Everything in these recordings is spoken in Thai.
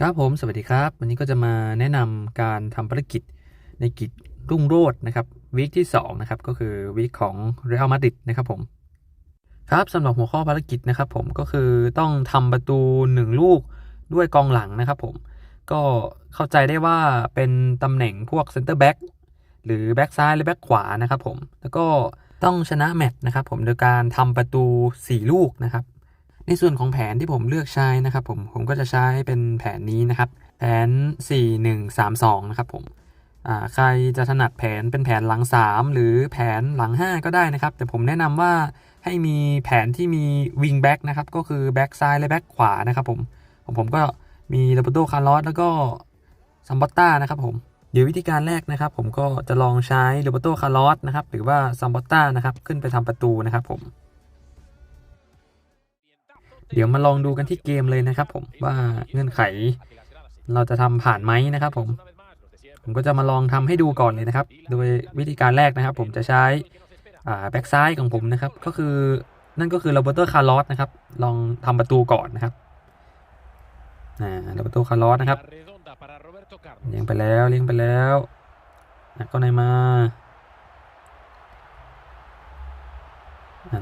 ครับผมสวัสดีครับ วันนี้ก็จะมาแนะนำการทำภารกิจในกิจรุ่งโรจน์นะครับวีคที่2นะครับก็คือวีคของเรอัลมาดริดนะครับผมครับสำหรับหัวข้อภารกิจนะครับผมก็คือต้องทำประตู 1 ลูกด้วยกองหลังนะครับผมก็เข้าใจได้ว่าเป็นตำแหน่งพวกเซนเตอร์แบ็กหรือแบ็กซ้ายหรือแบ็กขวานะครับผมแล้วก็ต้องชนะแมตช์นะครับผมโดยการทำประตู 4 ลูกนะครับ ในส่วนของแผนที่ผมเลือกใช้นะครับผมผมก็จะใช้เป็นแผนนี้นะครับ แผน 4 1 3 2 นะครับผมใครจะถนัดแผนเป็นแผนหลัง 3 หรือแผนหลัง 5 ก็ได้นะครับ แต่ผมแนะนำว่าให้มีแผนที่มีวิงแบ็กนะครับ ก็คือแบ็กซ้ายและแบ็กขวานะครับผมผมผมก็มีโรเบโตคาร์ลอสแล้วก็ซัมบัตตานะครับผมเดี๋ยววิธีการแรกนะครับ ผมก็จะลองใช้โรเบโตคาร์ลอสนะครับ หรือว่าซัมบัตตานะครับ ขึ้นไปทำประตูนะครับผม เดี๋ยวมาลองดูกันที่เกมเลยนะครับผมว่าเงื่อนไข เราจะทำผ่านไหมนะครับผม ผมก็จะมาลองทำให้ดูก่อนเลยนะครับ โดยวิธีการแรกนะครับ ผมจะใช้แบ็กซ้ายของผมนะครับ ก็คือนั่นก็คือโรเบโตคาร์ลอสนะครับ ลองทำประตูก่อนนะครับอ่าโรเบโตคาร์ลอสนะครับเลี้ยงไปแล้วเลี้ยงไปแล้วนะก็ในมา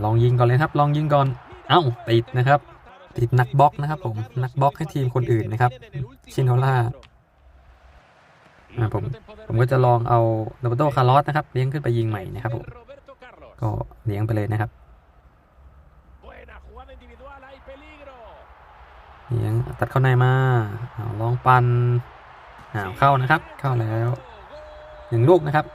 ลองยิงก่อนเลยครับ ลองยิงก่อน เอ้าติดนะครับ ติดนักบล็อกนะครับ ผมนักบล็อกให้ทีมคนอื่นนะครับ ชินโนล่าอ่าผมผมก็จะลองเอาโรเบโตคาร์ลอสนะครับเลี้ยงขึ้นไปยิงใหม่นะครับผมก็เลี้ยงไปเลยนะครับเลี้ยงตัดเข้าในมาอาลองปันอ่าเข้านะครับ เข้าแล้วหนึ่งลูกนะครับ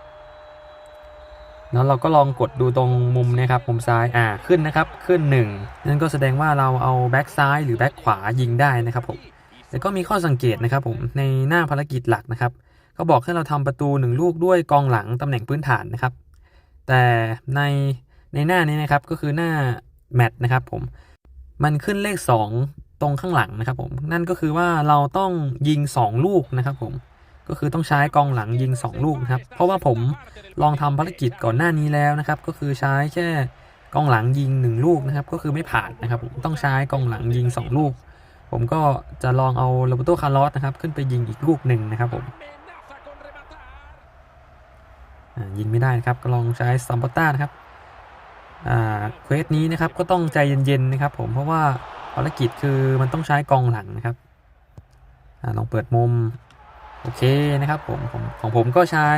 แล้วเราก็ลองกดดูตรงมุมนะครับมุมซ้ายอ่าขึ้นนะครับขึ้นหนึ่งนั่นก็แสดงว่าเราเอาแบ็กซ้ายหรือแบ็กขวายิงได้นะครับผมแต่ก็มีข้อสังเกตนะครับผมในหน้าภารกิจหลักนะครับเขาบอกให้เราทำประตูหนึ่งลูกด้วยกองหลังตำแหน่งพื้นฐานนะครับ แต่ในในหน้านี้นะครับก็คือหน้าแมตช์นะครับผมมันขึ้นเลข 2 ตรงข้างหลังนะครับผมนั่นก็คือว่าเราต้องยิง 2 ลูกนะครับผม ก็คือต้องใช้กองหลังยิง 2 ลูกนะครับ เพราะว่าผมลองทำภารกิจก่อนหน้านี้แล้วนะครับ ก็คือใช้แค่กองหลังยิง 1 ลูกนะครับ ก็คือไม่ผ่านนะครับผมต้องใช้กองหลังยิง 2 ลูก ผมก็จะลองเอาโรเบโตคาร์ลอสนะครับ ขึ้นไปยิงอีกลูกหนึ่งนะครับผมยิงไม่ได้นะครับก็ลองใช้ซัมปต้านะครับอ่าเควสนี้นะครับก็ต้องใจเย็นๆนะครับ ผมเพราะว่าภารกิจคือมันต้องใช้กองหลังนะครับอลองเปิดมุม โอเคนะครับผมผมของผมก็ใช้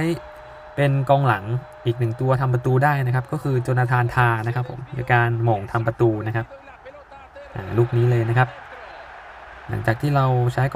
เป็นกองหลังอีกหนึ่งตัวทำประตูได้นะครับ ก็คือโจนาธานทานะครับผมในการหม่งทำประตูนะครับลูกนี้เลยนะครับ หลังจากที่เราใช้